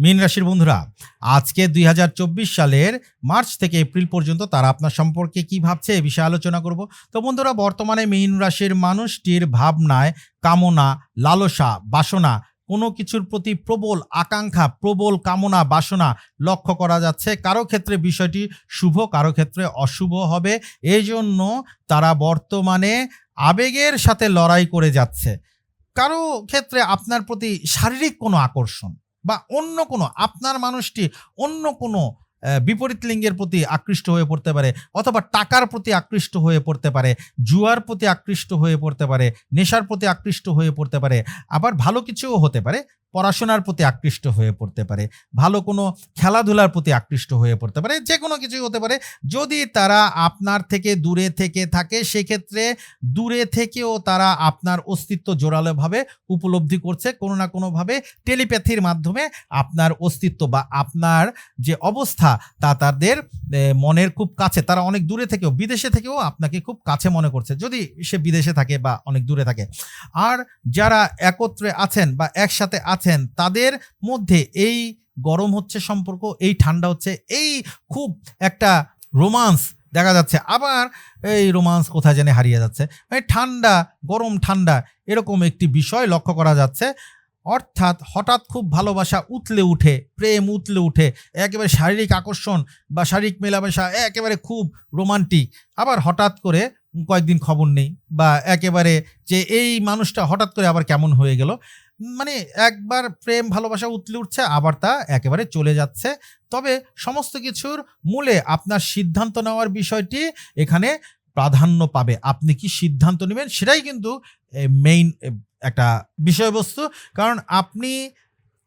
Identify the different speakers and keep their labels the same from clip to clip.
Speaker 1: মীন রাশির বন্ধুরা, আজকে দুই হাজার চব্বিশ সালের মার্চ থেকে এপ্রিল পর্যন্ত তারা আপনার সম্পর্কে কি ভাবছে এ বিষয়ে আলোচনা করব। তো বন্ধুরা, বর্তমানে মীন রাশির মানুষটির ভাবনায় কামনা, লালসা, বাসনা, কোনো কিছুর প্রতি প্রবল আকাঙ্ক্ষা, প্রবল কামনা, বাসনা লক্ষ্য করা যাচ্ছে। কারও ক্ষেত্রে বিষয়টি শুভ, কারও ক্ষেত্রে অশুভ হবে। এই জন্য তারা বর্তমানে আবেগের সাথে লড়াই করে যাচ্ছে। কারও ক্ষেত্রে আপনার প্রতি শারীরিক কোনো আকর্ষণ বা অন্য কোনো, আপনার মানুষটি অন্য কোনো বিপরীত লিঙ্গের প্রতি আকৃষ্ট হয়ে পড়তে পারে অথবা টাকার প্রতি আকৃষ্ট হয়ে পড়তে পারে, জুয়ার প্রতি আকৃষ্ট হয়ে পড়তে পারে, নেশার প্রতি আকৃষ্ট হয়ে পড়তে পারে, আবার ভালো কিছুও হতে পারে পড়াশোনার প্রতি আকৃষ্ট হয়ে পড়তে পারে, ভালো কোনো খেলাধুলার প্রতি আকৃষ্ট হয়ে পড়তে পারে যে কোনো কিছুই হতে পারে। যদি তারা আপনার থেকে দূরে থেকে থাকে, সেক্ষেত্রে দূরে থেকেও তারা আপনার অস্তিত্ব জোরালোভাবে উপলব্ধি করছে। কোনো না কোনোভাবে টেলিপ্যাথির মাধ্যমে আপনার অস্তিত্ব বা আপনার যে অবস্থা, তা তাদের মনের খুব কাছে, তারা অনেক দূরে থেকেও, বিদেশে থেকেও আপনাকে খুব কাছে মনে করছে। যদি সে বিদেশে থাকে বা অনেক দূরে থাকে। আর যারা একত্রে আছেন বা একসাথে তাদের মধ্যে এই গরম হচ্ছে সম্পর্ক, এই ঠান্ডা হচ্ছে, এই খুব একটা রোমান্স দেখা যাচ্ছে। আবার এই রোমান্স কোথায় জানি হারিয়ে যাচ্ছে। মানে ঠান্ডা, গরম ঠান্ডা এরকম একটি বিষয় লক্ষ্য করা যাচ্ছে। অর্থাৎ হঠাৎ খুব ভালোবাসা উতলে উঠে, প্রেম উতলে উঠে, একেবারে শারীরিক আকর্ষণ বা শারীরিক মেলামেশা, একেবারে খুব রোমান্টিক। আবার হঠাৎ করে কয়েকদিন খবর নেই বা একেবারে যে এই মানুষটা হঠাৎ করে আবার কেমন হয়ে গেল। মানে একবার প্রেম, ভালোবাসা উতলে উঠছে, আবার তা একেবারে চলে যাচ্ছে। তবে সমস্ত কিছুর মূলে আপনার সিদ্ধান্ত নেওয়ার বিষয়টি এখানে প্রাধান্য পাবে। আপনি কি সিদ্ধান্ত নেবেন সেটাই কিন্তু মেইন একটা বিষয়বস্তু। কারণ আপনি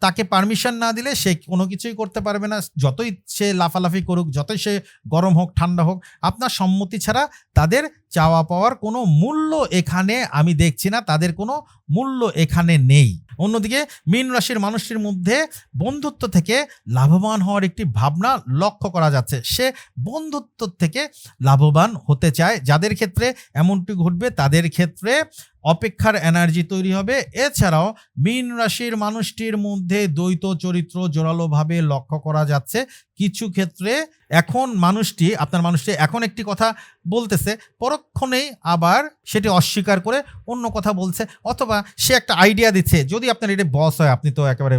Speaker 1: তাকে পারমিশন না দিলে সে কোনো কিছুই করতে পারবে না। যতই সে লাফালাফি করুক, যতই সে গরম হোক, ঠান্ডা হোক, আপনার সম্মতি ছাড়া তাদের চাওয়া পাওয়ার কোনো মূল্য এখানে আমি দেখছি না, তাদের কোনো মূল্য এখানে নেই। অন্যদিকে মীন রাশির মানুষটির মধ্যে বন্ধুত্ব থেকে লাভবান হওয়ার একটি ভাবনা লক্ষ্য করা যাচ্ছে। সে বন্ধুত্ব থেকে লাভবান হতে চায়। যাদের ক্ষেত্রে এমনটি ঘটবে, তাদের ক্ষেত্রে অপেক্ষার এনার্জি তৈরি হবে। এছাড়াও মীন রাশির মানুষটির মধ্যে দ্বৈত চরিত্র জোরালোভাবে লক্ষ্য করা যাচ্ছে। কিছু ক্ষেত্রে এখন মানুষটি, আপনার মানুষটি এখন একটি কথা বলতেছে, পরক্ষণেই আবার সেটি অস্বীকার করে অন্য কথা বলছে, অথবা সে একটা আইডিয়া দিচ্ছে, যদি আপনার এটি বস হয়, আপনি তো একেবারে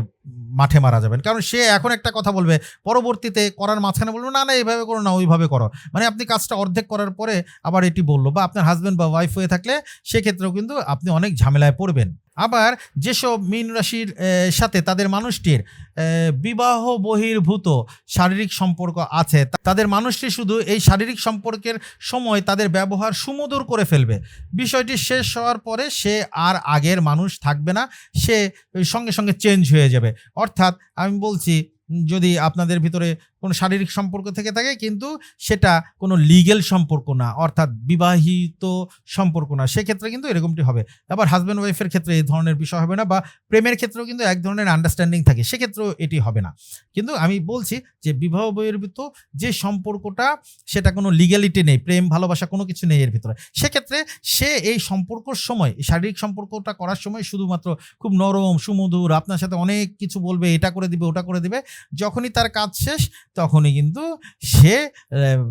Speaker 1: মাঠে মারা যাবেন। কারণ সে এখন একটা কথা বলবে, পরবর্তীতে করার মাঝখানে বলবে, না না, এইভাবে করো না, ওইভাবে করো। মানে আপনি কাজটা অর্ধেক করার পরে আবার এটি বলল, বা আপনার হাজব্যান্ড বা ওয়াইফ হয়ে থাকলে সেক্ষেত্রেও কিন্তু আপনি অনেক ঝামেলায় পড়বেন। আবার যেসব মীন রাশির সাথে তাদের মানুষটির বিবাহ বহির্ভূত শারীরিক সম্পর্ক আছে তাদের মানুষটি শুধু এই শারীরিক সম্পর্কের সময় তাদের ব্যবহার সুমধুর করে ফেলবে। বিষয়টি শেষ হওয়ার পরে সে আর আগের মানুষ থাকবে না, সে সঙ্গে সঙ্গে চেঞ্জ হয়ে যাবে। অর্থাৎ আমি বলছি, যদি আপনাদের ভিতরে কোনো শারীরিক সম্পর্ক থেকে থাকে, কিন্তু সেটা কোনো লিগেল সম্পর্ক না, অর্থাৎ বিবাহিত সম্পর্ক না। সেক্ষেত্রে কিন্তু এরকমটি হবে। আবার হাজব্যান্ড ওয়াইফের ক্ষেত্রে এই ধরনের বিষয় হবে না, বা প্রেমের ক্ষেত্রেও কিন্তু এক ধরনের আন্ডারস্ট্যান্ডিং থাকে, সেক্ষেত্রেও এটি হবে না। কিন্তু আমি বলছি যে বিবাহ বহির্ভূত যে সম্পর্কটা, সেটা কোনো লিগ্যালিটি নেই, প্রেম, ভালোবাসা কোনো কিছু নেই এর ভিতরে। সেক্ষেত্রে সে এই সম্পর্কর সময় শারীরিক সম্পর্কটা করার সময় শুধুমাত্র খুব নরম, সুমধুর, আপনার সাথে অনেক কিছু বলবে, এটা করে দিবে, ওটা করে দিবে, যখনই তার কাজ শেষ তখনই কিন্তু সে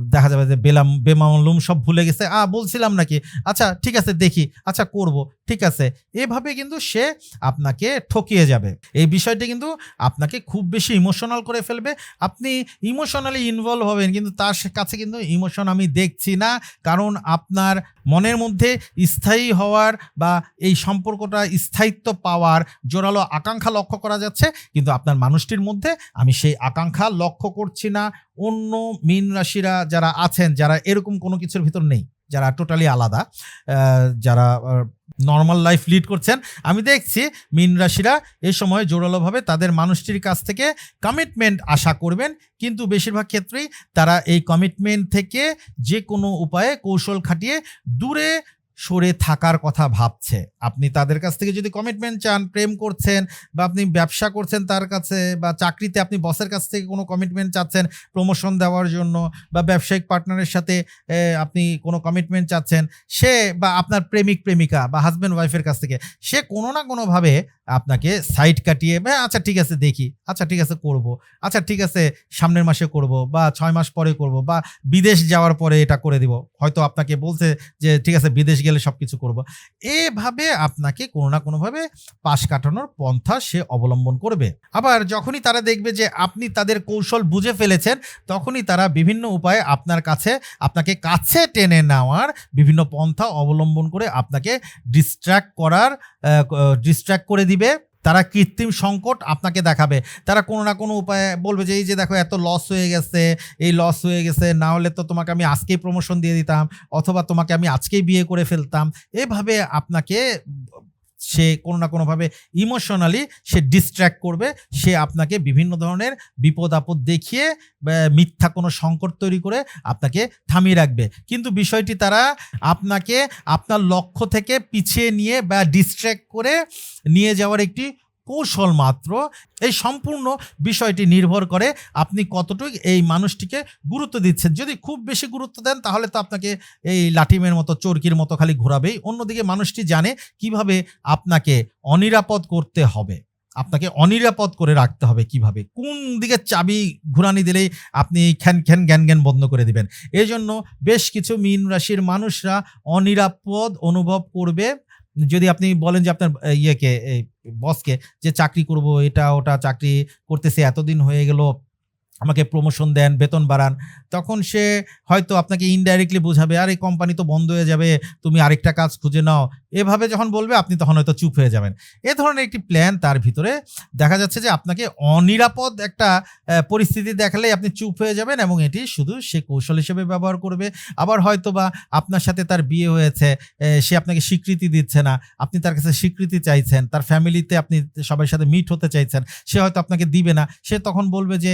Speaker 1: দেখা যাবে যে বেলাম বেমালুম সব ভুলে গেছে। আ, বলছিলাম নাকি? আচ্ছা ঠিক আছে, দেখি। আচ্ছা করব। ঠিক আছে। এভাবে কিন্তু সে আপনাকে ঠকিয়ে যাবে। এই বিষয়টি কিন্তু আপনাকে খুব বেশি ইমোশনাল করে ফেলবে। আপনি ইমোশনালি ইনভলভ হবেন, কিন্তু তার কাছে কিন্তু ইমোশন আমি দেখছি না। কারণ আপনার মনের মধ্যে স্থায়ী হওয়ার বা এই সম্পর্কটা স্থায়িত্ব পাওয়ার জোরালো আকাঙ্ক্ষা লক্ষ্য করা যাচ্ছে। কিন্তু আপনার মানুষটির মধ্যে আমি সেই আকাঙ্ক্ষা লক্ষ্য করছি না। অন্য মীন রাশিরা যারা আছেন, যারা এরকম কোনো কিছুর ভিতর নেই, যারা টোটালি আলাদা যারা নর্মাল লাইফ লিড করছেন। আমি দেখছি মীন রাশিরা এই সময় জোরালোভাবে তাদের মানুষটির কাছ থেকে কমিটমেন্ট আশা করবেন। কিন্তু বেশিরভাগ ক্ষেত্রেই তারা এই কমিটমেন্ট থেকে যে কোনো উপায়ে কৌশল খাটিয়ে দূরে সরে থাকার কথা ভাবছে। আপনি তাদের কাছ থেকে যদি কমিটমেন্ট চান, প্রেম করছেন বা আপনি ব্যবসা করছেন তার কাছে বা চাকরিতে আপনি বসের কাছ থেকে কোনো কমিটমেন্ট চাচ্ছেন প্রমোশন দেওয়ার জন্য বা ব্যবসায়িক পার্টনারের সাথে আপনি কোনো কমিটমেন্ট চাচ্ছেন, সে বা আপনার প্রেমিক, প্রেমিকা বা হাজব্যান্ড ওয়াইফের কাছ থেকে, সে কোনো না কোনোভাবে আপনাকে সাইড কাটিয়ে হ্যাঁ আচ্ছা ঠিক আছে দেখি আচ্ছা ঠিক আছে করব আচ্ছা ঠিক আছে সামনের মাসে করব বা ছয় মাস পরে করব বা বিদেশ যাওয়ার পরে এটা করে দিব। হয়তো আপনাকে বলছে যে ঠিক আছে বিদেশ গেলে সব কিছু করব। এভাবে আপনাকে কোনো না কোনোভাবে পাশ কাটানোর পন্থা সে অবলম্বন করবে। আবার যখনই তারা দেখবে যে আপনি তাদের কৌশল বুঝে ফেলেছেন, তখনই তারা বিভিন্ন উপায়ে আপনার কাছে, আপনাকে কাছে টেনে নেওয়ার বিভিন্ন পন্থা অবলম্বন করে আপনাকে ডিস্ট্র্যাক্ট করার ডিস্ট্র্যাক্ট করে দিবে। তারা কৃত্রিম সংকট আপনাকে দেখাবে। তারা কোনো না কোনো উপায়ে বলবে যে, এই যে দেখো, এত লস হয়ে গেছে, এই লস হয়ে গেছে, না হলে তো তোমাকে আমি আজকেই প্রমোশন দিয়ে দিতাম, অথবা তোমাকে আমি আজকেই বিয়ে করে ফেলতাম। এভাবে আপনাকে সে কোনো না কোনোভাবে ইমোশনালি সে ডিস্ট্র্যাক্ট করবে, সে আপনাকে বিভিন্ন ধরনের বিপদ আপদ দেখিয়ে মিথ্যা কোনো সংকট তৈরি করে আপনাকে থামিয়ে রাখবে। কিন্তু বিষয়টি তারা আপনাকে আপনার লক্ষ্য থেকে পিছিয়ে নিয়ে বা ডিস্ট্র্যাক্ট করে নিয়ে যাওয়ার একটি কৌশল মাত্র। এই সম্পূর্ণ বিষয়টি নির্ভর করে আপনি কতটুকু এই মানুষটিকে গুরুত্ব দিচ্ছেন। যদি খুব বেশি গুরুত্ব দেন, তাহলে তো আপনাকে এই লাঠিমের মতো, চরকির মতো খালি ঘোরাবেই। অন্যদিকে মানুষটি জানে কীভাবে আপনাকে অনিরাপদ করতে হবে। আপনাকে অনিরাপদ করে রাখতে হবে কীভাবে? কোন দিকে চাবি ঘুরানি দিলেই আপনি খ্যান খ্যান, জ্ঞান জ্ঞান বন্ধ করে দিবেন। এই জন্য বেশ কিছু মীন রাশির মানুষরা অনিরাপদ অনুভব করবে। যদি আপনি বলেন যে আপনার ইয়েকে বসকে যে চাকরি করব, এটা ওটা চাকরি করতেছে, এতদিন হয়ে গেল আমাকে প্রমোশন দেন, বেতন বাড়ান, তখন সে হয়তো আপনাকে ইনডাইরেক্টলি বোঝাবে, আর এই কোম্পানি তো বন্ধ হয়ে যাবে, তুমি আরেকটা কাজ খুঁজে নাও। এভাবে যখন বলবে, আপনি তখন হয়তো চুপ হয়ে যাবেন। এ ধরনের একটি প্ল্যান তার ভিতরে দেখা যাচ্ছে যে, আপনাকে অনিরাপদ একটা পরিস্থিতি দেখালে আপনি চুপ হয়ে যাবেন এবং এটি শুধু সে কৌশল হিসেবে ব্যবহার করবে। আবার হয়তো বা আপনার সাথে তার বিয়ে হয়েছে সে আপনাকে স্বীকৃতি দিচ্ছে না, আপনি তার কাছে স্বীকৃতি চাইছেন, তার ফ্যামিলিতে আপনি সবার সাথে মিট হতে চাইছেন, সে হয়তো আপনাকে দিবে না। সে তখন বলবে যে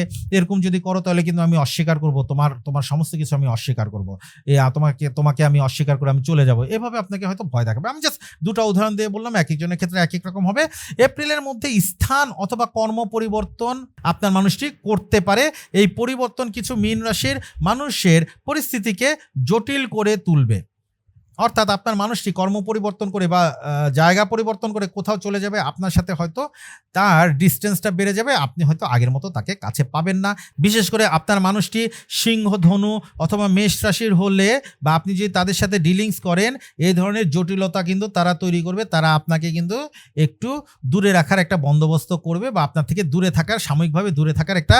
Speaker 1: এরকম যদি করো, তাহলে কিন্তু আমি অস্বীকার করব। তোমার তোমার সমস্ত কিছু আমি অস্বীকার করব। এ তোমাকে তোমাকে আমি অস্বীকার করে আমি চলে যাব। এভাবে আপনাকে হয়তো ভয় দেখাবে। আমি জাস্ট দুটো উদাহরণ দিয়ে বললাম, এক একজনের ক্ষেত্রে এক এক রকম হবে। এপ্রিলের মধ্যে স্থান অথবা কর্ম পরিবর্তন আপনার মানুষটি করতে পারে। এই পরিবর্তন কিছু মীন রাশির মানুষের পরিস্থিতিকে জটিল করে তুলবে। অর্থাৎ আপনার মানুষটি কর্ম পরিবর্তন করে বা জায়গা পরিবর্তন করে কোথাও চলে যাবে, আপনার সাথে হয়তো তার ডিস্টেন্সটা বেড়ে যাবে, আপনি হয়তো আগের মতো তাকে কাছে পাবেন না। বিশেষ করে আপনার মানুষটি সিংহ, ধনু অথবা মেষ রাশির হলে বা আপনি যদি তাদের সাথে ডিলিংস করেন, এই ধরনের জটিলতা কিন্তু তারা তৈরি করবে, তারা আপনাকে কিন্তু একটু দূরে রাখার একটা বন্দোবস্ত করবে বা আপনার থেকে দূরে থাকার, সাময়িকভাবে দূরে থাকার একটা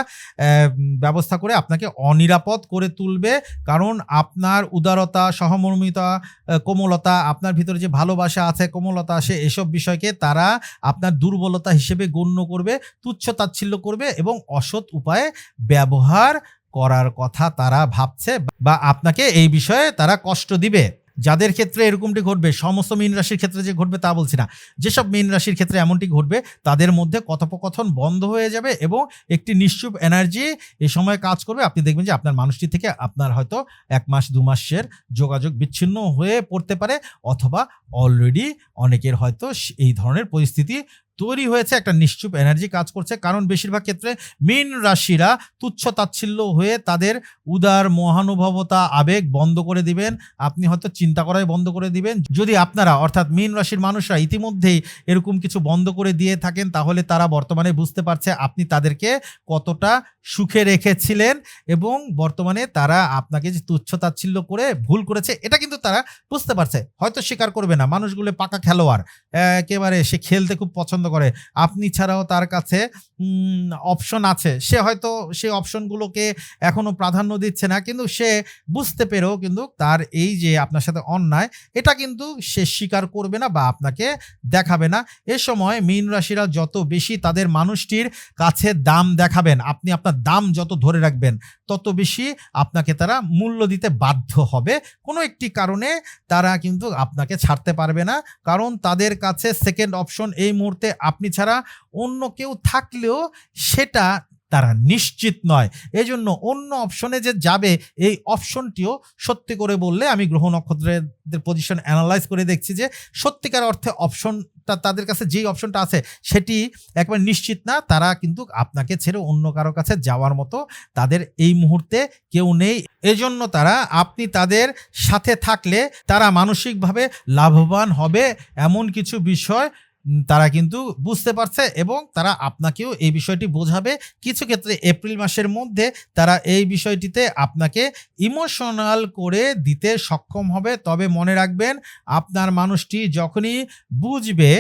Speaker 1: ব্যবস্থা করে আপনাকে অনিরাপদ করে তুলবে। কারণ আপনার উদারতা, সহমর্মিতা কোমলতা, আপনার ভিতরে যে ভালোবাসা আছে, কোমলতা আছে এসব বিষয়কে তারা আপনার দুর্বলতা হিসেবে গণ্য করবে, তুচ্ছ তাচ্ছিল্য করবে এবং অসৎ উপায়ে ব্যবহার করার কথা তারা ভাবছে বা আপনাকে এই বিষয়ে তারা কষ্ট দিবে। যাদের ক্ষেত্রে এরকমটি ঘটবে, সমস্ত মীন রাশির ক্ষেত্রে যে ঘটবে তা বলছি না। যেসব মীন রাশির ক্ষেত্রে এমনটি ঘটবে, তাদের মধ্যে কথোপকথন বন্ধ হয়ে যাবে এবং একটি নিশ্চুপ এনার্জি এ সময় কাজ করবে। আপনি দেখবেন যে আপনার মানুষটি থেকে আপনার হয়তো এক মাস, দু মাসের যোগাযোগ বিচ্ছিন্ন হয়ে পড়তে পারে অথবা অলরেডি অনেকের হয়তো এই ধরনের পরিস্থিতি তৈরি হয়েছে, একটা নিশ্চুপ এনার্জি কাজ করছে। কারণ বেশিরভাগ ক্ষেত্রে মীন রাশিরা তুচ্ছ তাচ্ছিল্য হয়ে তাদের উদার মহানুভবতা, আবেগ বন্ধ করে দিবেন। আপনি হয়তো চিন্তা করাই বন্ধ করে দিবেন। যদি আপনারা, অর্থাৎ মীন রাশির মানুষরা ইতিমধ্যেই এরকম কিছু বন্ধ করে দিয়ে থাকেন, তাহলে তারা বর্তমানে বুঝতে পারছে আপনি তাদেরকে কতটা সুখে রেখেছিলেন এবং বর্তমানে তারা আপনাকে যে তুচ্ছ তাচ্ছিল্য করে ভুল করেছে, এটা কিন্তু তারা বুঝতে পারছে। হয়তো স্বীকার করবে না। মানুষগুলো পাকা খেলোয়াড়। একেবারে সে খেলতে খুব পছন্দ করে। আপনি ছাড়াও তার কাছে অপশন আছে। সে হয়তো সেই অপশনগুলোকে এখনও প্রাধান্য দিচ্ছে না, কিন্তু সে বুঝতে পেরেও কিন্তু তার এই যে আপনার সাথে অন্যায়, এটা কিন্তু সে স্বীকার করবে না বা আপনাকে দেখাবে না। এ সময় মীন রাশিরা যত বেশি তাদের মানুষটির কাছে দাম দেখাবেন, আপনি আপনার দাম যত ধরে রাখবেন, তত বেশি আপনাকে তারা মূল্য দিতে বাধ্য হবে। কোনো একটি কারণে তারা কিন্তু আপনাকে ছাড়তে পারবে না, কারণ তাদের কাছে সেকেন্ড অপশন এই মুহূর্তে আপনি ছাড়া অন্য কেউ থাকলেও সেটা তারা নিশ্চিত নয়। এজন্য অন্য অপশনে যে যাবে, এই অপশনটিও সত্যি করে বললে আমি গ্রহ নক্ষত্রের পজিশন অ্যানালাইজ করে দেখছি যে সত্যিকার অর্থে অপশনটা তাদের কাছে যেই অপশনটা আছে সেটি একবার নিশ্চিত না, তারা কিন্তু আপনাকে ছেড়ে অন্য কারও কাছে যাওয়ার মতো তাদের এই মুহূর্তে কেউ নেই। এজন্য তারা, আপনি তাদের সাথে থাকলে তারা মানসিকভাবে লাভবান হবে এমন কিছু বিষয় তারা কিন্তু বুঝতে পারছে এবং তারা আপনাকেও এই বিষয়টি বোঝাবে। কিছু ক্ষেত্রে এপ্রিল মাসের মধ্যে তারা এই বিষয়টিতে আপনাকে ইমোশনাল করে দিতে সক্ষম হবে। তবে মনে রাখবেন, আপনার মানুষটি যখনই বুঝবে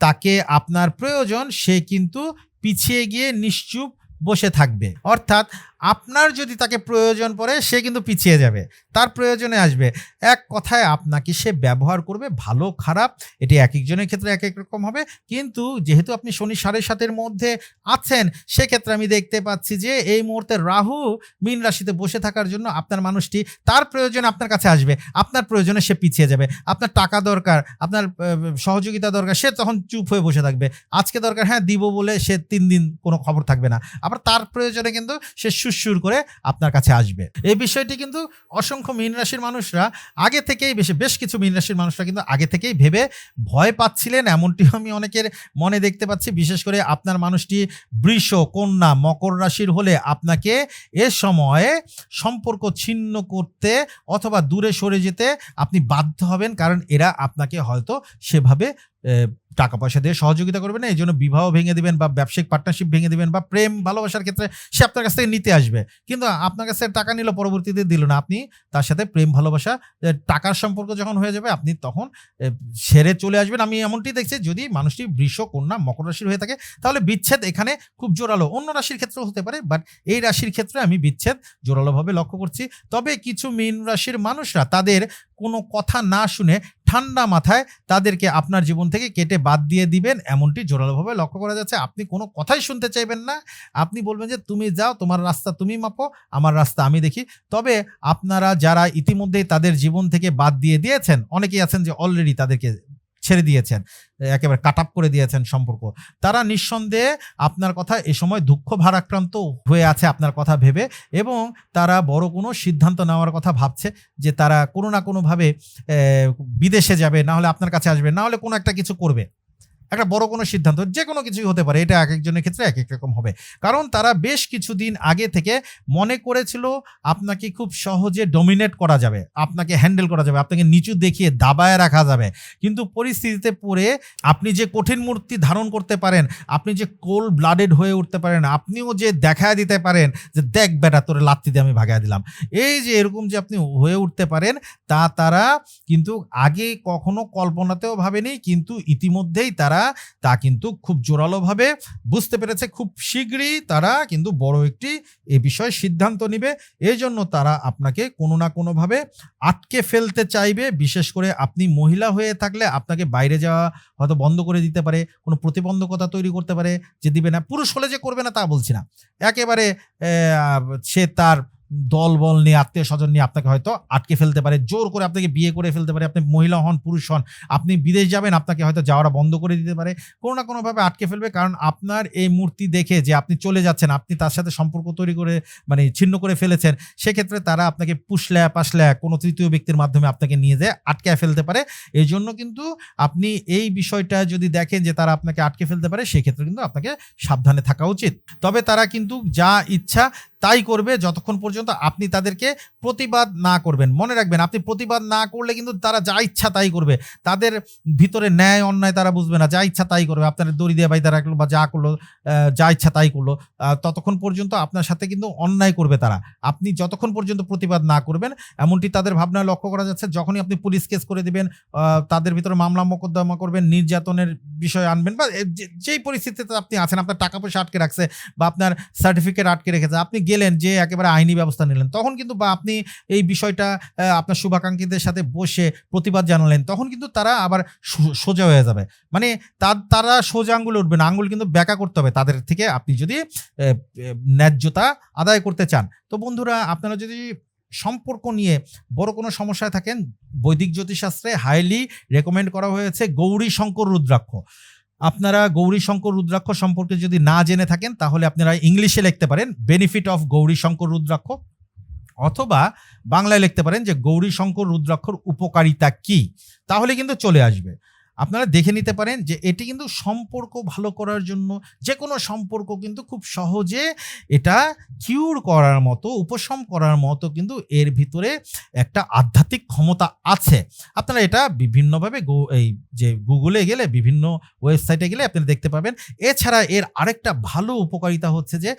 Speaker 1: তাকে আপনার প্রয়োজন, সে কিন্তু পিছিয়ে গিয়ে নিশ্চুপ বসে থাকবে। অর্থাৎ আপনার যদি তাকে প্রয়োজন পড়ে, সে কিন্তু পিছিয়ে যাবে। তার প্রয়োজনে আসবে। এক কথায় আপনাকে সে ব্যবহার করবে ভালো, খারাপ, এটি এক একজনের ক্ষেত্রে এক এক রকম হবে। কিন্তু যেহেতু আপনি শনি সাড়ে সাতের মধ্যে আছেন, সেক্ষেত্রে আমি দেখতে পাচ্ছি যে এই মুহূর্তে রাহু মীন রাশিতে বসে থাকার জন্য আপনার মানুষটি তার প্রয়োজনে আপনার কাছে আসবে। আপনার প্রয়োজনে সে পিছিয়ে যাবে। আপনার টাকা দরকার, আপনার সহযোগিতা দরকার, সে তখন চুপ হয়ে বসে থাকবে। আজকে দরকার হ্যাঁ দিব বলে সে তিন দিন কোনো খবর থাকবে না। আবার তার প্রয়োজনে কিন্তু সে সুরসুর করে আপনার কাছে আসবে। এই বিষয়টি কিন্তু অসংখ্য মীন রাশির মানুষরা আগে থেকেই বেশি, বেশ কিছু মীন রাশির মানুষরা কিন্তু আগে থেকেই ভেবে ভয় পাচ্ছিলেন, এমনটিও আমি অনেকের মনে দেখতে পাচ্ছি। বিশেষ করে আপনার মানুষটি বৃষ, কন্যা, মকর রাশির হলে আপনাকে এ সময়ে সম্পর্ক ছিন্ন করতে অথবা দূরে সরে যেতে আপনি বাধ্য হবেন, কারণ এরা আপনাকে হয়তো সেভাবে টাকা পয়সা দিয়ে সহযোগিতা করবে না। এই জন্য বিবাহ ভেঙে দিবেন বা ব্যবসায়িক পার্টনারশিপ ভেঙে দিবেন বা প্রেম, ভালোবাসার ক্ষেত্রে সে আপনার কাছ থেকে নিতে আসবে। কিন্তু আপনার কাছে টাকা নিল, পরবর্তীতে দিল না। আপনি তার সাথে প্রেম, ভালোবাসা টাকার সম্পর্ক যখন হয়ে যাবে, আপনি তখন সেরে চলে আসবেন। আমি এমনটি দেখছি, যদি মানুষটি বৃষ, কন্যা, মকর রাশির হয়ে থাকে, তাহলে বিচ্ছেদ এখানে খুব জোরালো। অন্য রাশির ক্ষেত্রেও হতে পারে, বাট এই রাশির ক্ষেত্রে আমি বিচ্ছেদ জোরালোভাবে লক্ষ্য করছি। তবে কিছু মীন রাশির মানুষরা, তাদের কোনো কথা না শুনে ঠান্ডা মাথায় তাদেরকে আপনার জীবন থেকে কেটে বাদ দিয়ে দিবেন, এমনটি জোরালোভাবে লক্ষ্য করা যাচ্ছে। আপনি কোনো কথাই শুনতে চাইবেন না। আপনি বলবেন যে, তুমি যাও, তোমার রাস্তা তুমি মাপো, আমার রাস্তা আমি দেখি। তবে আপনারা যারা ইতিমধ্যেই তাদের জীবন থেকে বাদ দিয়ে দিয়েছেন, অনেকেই আছেন যে অলরেডি তাদেরকে ছেড়ে দিয়েছেন, একেবারে কাট আপ করে দিয়েছেন সম্পর্ক। তারা নিঃসন্দেহে আপনার কথা এ সময় দুঃখ ভারাক্রান্ত হয়ে আছে আপনার কথা ভেবে এবং তারা বড় কোনো সিদ্ধান্ত নেওয়ার কথা ভাবছে যে তারা কোনো না কোনোভাবে বিদেশে যাবে না হলে আপনার কাছে আসবে না হলে কোনো একটা কিছু করবে। একটা বড় কোনো সিদ্ধান্ত যে কোনো কিছুই হতে পারে, এটা এক একজনের ক্ষেত্রে এক এক রকম হবে। কারণ তারা বেশ কিছুদিন আগে থেকে মনে করেছিল আপনাকে খুব সহজে ডমিনেট করা যাবে, আপনাকে হ্যান্ডেল করা যাবে, আপনাকে নিচু দেখিয়ে দাবায় রাখা যাবে। কিন্তু পরিস্থিতিতে পড়ে আপনি যে কঠিন মূর্তি ধারণ করতে পারেন, আপনি যে কোল ব্লাডেড হয়ে উঠতে পারেন, আপনিও যে দেখায় দিতে পারেন যে, দেখ বেটা, তোরে লাত্তি দিয়ে আমি ভাগায় দিলাম। এই যে এরকম যে আপনি হয়ে উঠতে পারেন, তা তারা কিন্তু আগে কখনো কল্পনাতেও ভাবেনি, কিন্তু ইতিমধ্যেই তারা তা কিন্তু খুব জোরালোভাবে বুঝতে পেরেছে। খুব শীঘ্রই তারা কিন্তু বড় একটি এ বিষয়ে সিদ্ধান্ত নিবে। এই জন্য তারা আপনাকে কোনো না কোনোভাবে আটকে ফেলতে চাইবে। বিশেষ করে আপনি মহিলা হয়ে থাকলে আপনাকে বাইরে যাওয়া হয়তো বন্ধ করে দিতে পারে, কোনো প্রতিবন্ধকতা তৈরি করতে পারে, যে দিবে না, পুরুষ হলে যে করবে না তা বলছি না। একেবারে সে তার দল বল নিয়ে আত্মীয় স্বজন নিয়ে আপনাকে হয়তো আটকে ফেলতে পারে, জোর করে আপনাকে বিয়ে করে ফেলতে পারে, আপনি মহিলা হন, পুরুষ হন, আপনি বিদেশ যাবেন, আপনাকে হয়তো যাওয়াটা বন্ধ করে দিতে পারে, কোনো না কোনোভাবে আটকে ফেলবে, কারণ আপনার এই মূর্তি দেখে যে আপনি চলে যাচ্ছেন, আপনি তার সাথে সম্পর্ক তৈরি করে মানে ছিন্ন করে ফেলেছেন, সেক্ষেত্রে তারা আপনাকে পুষল্যা পাশল্যা কোনো তৃতীয় ব্যক্তির মাধ্যমে আপনাকে নিয়ে যায় আটকে ফেলতে পারে। এই জন্য কিন্তু আপনি এই বিষয়টা যদি দেখেন যে তারা আপনাকে আটকে ফেলতে পারে, সেক্ষেত্রে কিন্তু আপনাকে সাবধানে থাকা উচিত। তবে তারা কিন্তু যা ইচ্ছা তাই করবে যতক্ষণ পর্যন্ত আপনি তাদেরকে প্রতিবাদ না করবেন। মনে রাখবেন, আপনি প্রতিবাদ না করলে কিন্তু তারা যা ইচ্ছা তাই করবে। তাদের ভিতরে ন্যায় অন্যায় তারা বুঝবে না, যা ইচ্ছা তাই করবে। আপনার দড়ি দিয়ে বাইতে রাখল বা যা করল যা ইচ্ছা তাই করল ততক্ষণ পর্যন্ত আপনার সাথে কিন্তু অন্যায় করবে তারা। আপনি যতক্ষণ পর্যন্ত প্রতিবাদ না করবেন, এমনটি তাদের ভাবনায় লক্ষ্য করা যাচ্ছে, যখনই আপনি পুলিশ কেস করে দেবেন তাদের ভিতরে মামলা মোকদ্দমা করবেন, নির্যাতনের বিষয় আনবেন বা যেই পরিস্থিতিতে আপনি আছেন, আপনার টাকা পয়সা আটকে রাখছে বা আপনার সার্টিফিকেট আটকে রেখেছে, আপনি গেলেন যে একেবারে আইনি ব্যবস্থা নিলেন। তখন কিন্তু বা আপনি এই বিষয়টা আপনার শুভাকাঙ্ক্ষীদের সাথে বসে প্রতিবাদ জানালেন, তখন কিন্তু তারা আবার সোজা হয়ে যাবে। মানে তার সোজা আঙ্গুলে উঠবে না, আঙ্গুল কিন্তু ব্যাকা করতে হবে। তাদের থেকে আপনি যদি ন্যায্যতা আদায় করতে চান। তো বন্ধুরা, আপনারা যদি সম্পর্ক নিয়ে বড় কোনো সমস্যায় থাকেন, বৈদিক জ্যোতিষশাস্ত্রে হাইলি রেকমেন্ড করা হয়েছে গৌরী শঙ্কর রুদ্রাক্ষ। আপনারা গৌরীশঙ্কর রুদ্রাক্ষ সম্পর্কে যদি না জেনে থাকেন, তাহলে আপনারা ইংলিশে লিখতে পারেন বেনিফিট অফ গৌরী শঙ্কর রুদ্রাক্ষ, অথবা বাংলায় লিখতে পারেন যে গৌরী শঙ্কর রুদ্রাক্ষর উপকারিতা কি। তাহলে কিন্তু চলে আসবে। আপনারা দেখে নিতে পারেন যে এটি কিন্তু সম্পর্ক ভালো করার জন্য যে কোনো সম্পর্ক কিন্তু খুব সহজে এটা কিউর করার মতো, উপশম করার মতো কিন্তু এর ভিতরে একটা আধ্যাত্মিক ক্ষমতা আছে। আপনারা এটা বিভিন্নভাবে এই যে গুগলে গেলে, বিভিন্ন ওয়েবসাইটে গেলে আপনারা দেখতে পাবেন। এছাড়া এর আরেকটা ভালো উপকারিতা হচ্ছে যে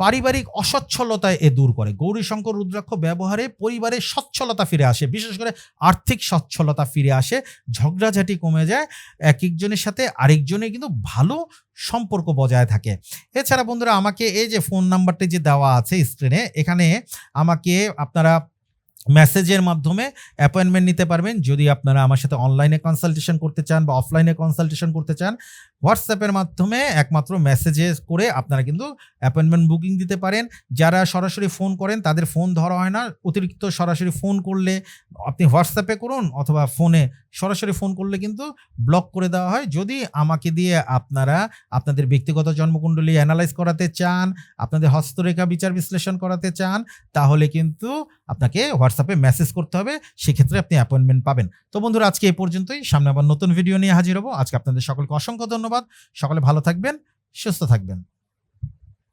Speaker 1: পারিবারিক অসচ্ছলতা এ দূর করে। গৌরীশঙ্কর রুদ্রাক্ষ ব্যবহারে পরিবারের সচ্ছলতা ফিরে আসে, বিশেষ করে আর্থিক সচ্ছলতা ফিরে আসে, ঝগড়াঝাটি কমে যায় এক একজনের সাথে আরেকজনের কিন্তু ভালো সম্পর্ক বজায় থাকে। এছাড়া বন্ধুরা, আমাকে এই যে ফোন নাম্বারটি যে দেওয়া আছে স্ক্রিনে, এখানে আমাকে আপনারা মেসেজের মাধ্যমে অ্যাপয়েন্টমেন্ট নিতে পারবেন। যদি আপনারা আমার সাথে অনলাইনে কনসালটেশন করতে চান বা অফলাইনে কনসালটেশন করতে চান হোয়াটসঅ্যাপের মাধ্যমে একমাত্র মেসেজে করে আপনারা কিন্তু অ্যাপয়েন্টমেন্ট বুকিং দিতে পারেন। যারা সরাসরি ফোন করেন, তাদের ফোন ধরা হয় না। অতিরিক্ত সরাসরি ফোন করলে আপনি হোয়াটসঅ্যাপে করুন অথবা ফোনে সরাসরি ফোন করলে কিন্তু ব্লক করে দেওয়া হয়। যদি আমাকে দিয়ে আপনারা আপনাদের ব্যক্তিগত জন্মকুণ্ডলী অ্যানালাইজ করাতে চান, আপনাদের হস্তরেখা বিচার বিশ্লেষণ করাতে চান, তাহলে কিন্তু আপনাকে হোয়াটসঅ্যাপে মেসেজ করতে হবে। সেক্ষেত্রে আপনি অ্যাপয়েন্টমেন্ট পাবেন। তো বন্ধুরা, আজকে এই পর্যন্তই। সামনে আবার নতুন ভিডিও নিয়ে হাজির হব। আজকে আপনাদের সকলকে অসংখ্য ধন্যবাদ। সকলে ভালো থাকবেন সুস্থ থাকবেন।